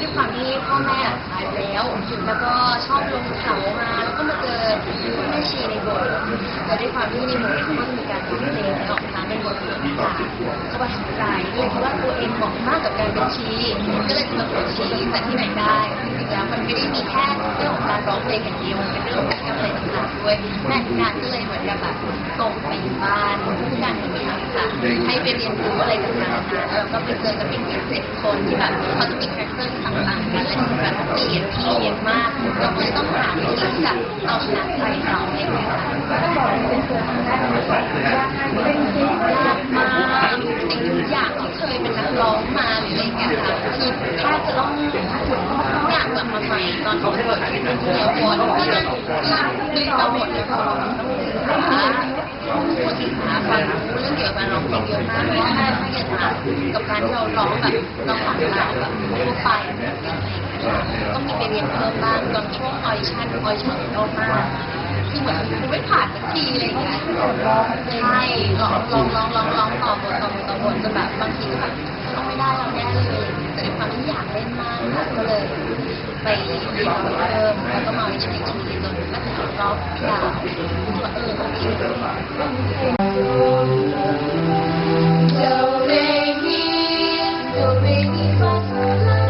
ด้วยความที่พ่อแม่ตายไปแล้วแล้วก็ชอบลงเขามาแล้วก็มาเจอแม่ชีในโบสถ์แล้วด้วยความที่ในโบสถ์ก็มีการร้องเพลงออกทางในบทเพลงต่างๆก็ประทับใจเลยคิดว่าตัวเองเหมาะมากกับการเป็นชีก็เลยจะมาเป็นชีแต่ที่ไหนได้จริงๆแล้วมันไม่ได้มีแค่เรื่องของการร้องเพลงอย่างเดียวมันเป็นเรื่องของการทำอะไรต่างๆด้วยแม่งานก็เลยเหมือนกับแบบส่งไปอยู่บ้านผู้การทำงาน ค่ะให้ไปเรียนรู้อะไรต่างๆนานาแล้วก็ไปเจอกับอีกเจ็ดคนที่แบบเขาจะมีคาแรคเตอร์ต่างๆกันและที่สำคัญเปลี่ยนที่เยอะมากเราก็เลยต้องหาวิธีที่จะเอาชนะใจเขาให้ได้ค่ะก็บอกเป็นตัวครั้งแรกในชีวิตยากมากยากมากสิ่งทุกอย่างที่เคยเป็นนักร้องมาหรืออะไรอย่างเงี้ยค่ะคือแทบจะต้องขุดทุกอย่างกลับมาใหม่ตอนเขาเปิดเป็นเดียววนที่จะดึงเอาหมดเลยพอเราต้อง ศึกษาพูดศึกษาฟังรู้เรื่องเกี่ยวกับการร้องเพลงเยอะมากเพราะว่าถ้าถ้าเกิดมากับการที่เราร้องแบบเราผ่านเราแบบทั่วไปอะไรองเงี้ยค่ะต้องมีไปเรียนเพิ่มบ้างตอนช่วงออดิชั่นออดิชั่นโนมากคือเหมือนกูไม่ผ่านสักทีอะไรอย่างเงี้ยใช่ลองลองลองลองลองต่อบทต่อบทต่อบทจนแบบบางทีก็แบบต้องไม่ได้เราแน่เลยแต่ด้วยความที่อยากเล่นมากก็เลย ไปเดิมแล้วก็มาวิจัยทีจนมาถึงรอบยาวว่าเออโอเคโดเรมีโดเรมีฟาโซลา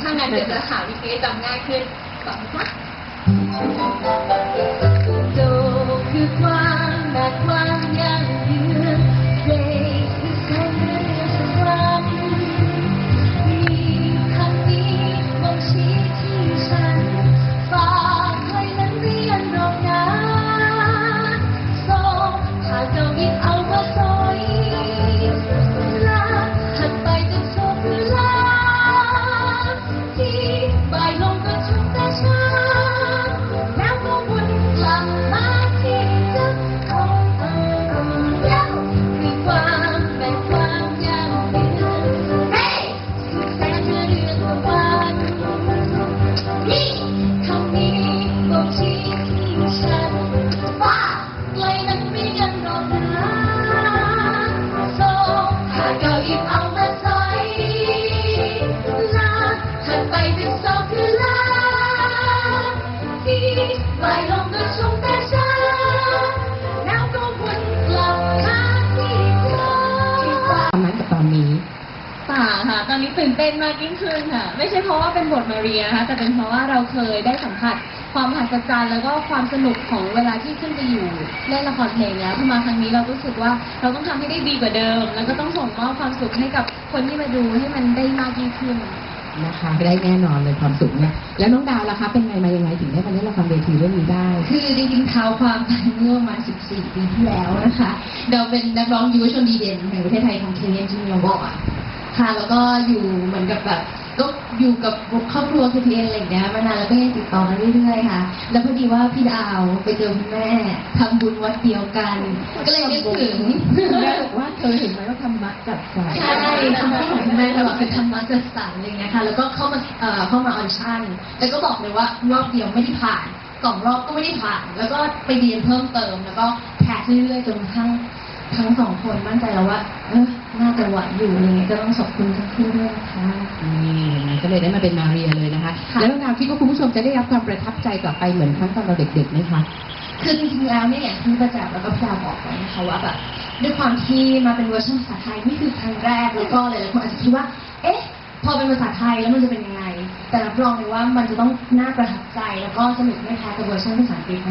ถ้างั้นเดี๋ยวจะหาวิธีจำง่ายขึ้นก่อนนะโดคือความ ถ้าเอนนี้ตื่นเต้นมากยิ่งขึ้นค่ะ ไม่ใช่เพราะว่าเป็นบทมาเรียนะคะแต่เป็นเพราะว่าเราเคยได้สัมผัสความมหัศจรรย์แล้วก็ความสนุกของเวลาที่ขึ้นไปอยู่เล่นละครเพลงแล้วพอมาครั้งนี้เรารู้สึกว่าเราต้องทำให้ได้ดีกว่าเดิม แล้วก็ต้องส่งมอบความสุขให้กับคนที่มาดูให้มันได้มากยิ่งขึ้นนะคะได้แน่นอนเลยความสุขเนี่ยแล้วน้องดาวล่ะคะเป็นไงมายังไงถึงได้มาเล่นละครเวทีเรื่องนี้ได้ คือจริงๆเท้าความไปเมื่อประมาณ14 ปีที่แล้วนะคะ เราเป็นนักร้องยุวชนดีเด่นแห่งประเทศไทยของเคเ n นจูเนียร์วอร์ด ค่ะแล้วก็อยู่เหมือนกับแบบก็อยู่กับครอบครัวคือพีเอ็นอะไรอย่างเงี้ยมานานแล้วก็ยังติดต่อกันเรื่อยๆค่ะ แล้วพอดีว่าพี่ดาวไปเจอคุณแม่ทำบุญวัดเดียวกัน ก็เลยนึกถึงแม่บอกว่าเคยเห็นไหมว่าธรรมะจัดสรรใช่คำพูดของคุณแม่ตลอดเป็นธรรมะจัดสรรอะไรอย่างเงี้ยค่ะ แล้วก็เข้ามาเอ่อเข้ามาออดิชั่น แล้วก็บอกเลยว่ารอบเดียวไม่ได้ผ่านสองรอบก็ไม่ได้ผ่าน แล้วก็ไปเรียนเพิ่มเติม แล้วก็แพทเรื่อยๆจนกระทั่ง ทั้งสองคนมั่นใจแล้วว่า เออน่าจะไหวอยู่อะไรเงี้ยก็ต้องขอบคุณทั้งคู่ด้วยนะคะ นี่ก็เลยได้มาเป็นมาเรียเลยนะคะ ค่ะ แล้วน้องดาวคิดว่าคุณผู้ชมจะได้รับความประทับใจกลับไปเหมือนครั้งตอนเราเด็กๆไหมคะ คือจริงๆแล้วเนี่ยอย่างที่ประจักษ์แล้วก็พี่ดาวบอกไว้นะคะว่าแบบด้วยความที่มาเป็นเวอร์ชันภาษาไทยนี่คือครั้งแรกแล้วก็หลายๆคนอาจจะคิดว่า เอ๊ะ พอเป็นภาษาไทยแล้วมันจะเป็นยังไง แต่รับรองเลยว่ามันจะต้องน่าประทับใจแล้วก็สนุกไม่แพ้กับเวอร์ชันภาษาอังกฤษ